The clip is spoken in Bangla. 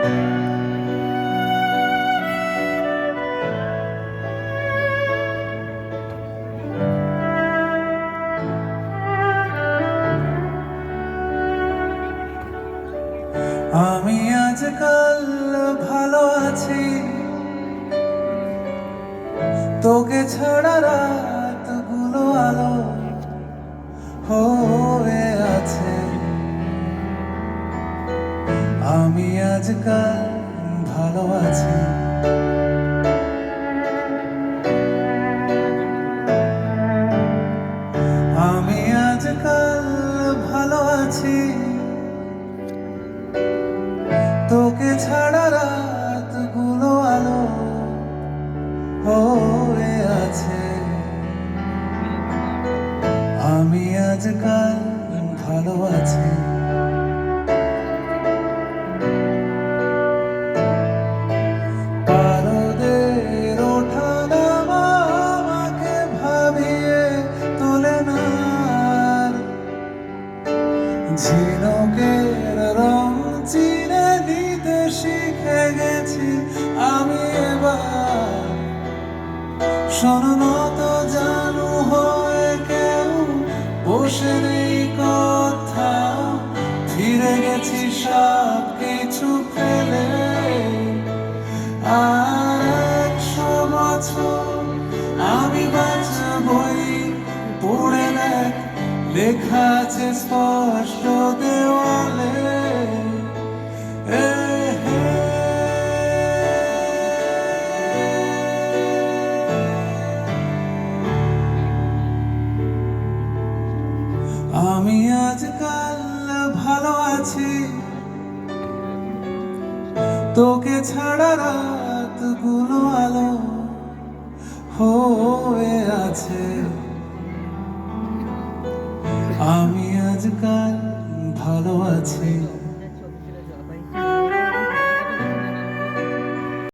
আমি আজকাল ভালো আছি। তোকে ছাড়া রাতগুলো আলো। হো আজকাল ভালো আছি। আমি আজকাল ভালো আছি। তোকে ছাড়া রাতগুলো আলো হয়ে আছে। আমি আজকাল ভালো আছি। ঝিনুকের রং চিনে নিতে শিখে গেছি আমি এবার। শোনো তো জানু হয়ে কেউ, বসে নেই কথা। ফিরে গেছি সব কিছু ফেলে। আর লেখা আছে স্পষ্ট দেওয়ালে আমি আজকাল ভালো আছি তোকে ছাড়া রাতগুলো আলো হয়ে আছে। আমি আজকাল ভালো আছি।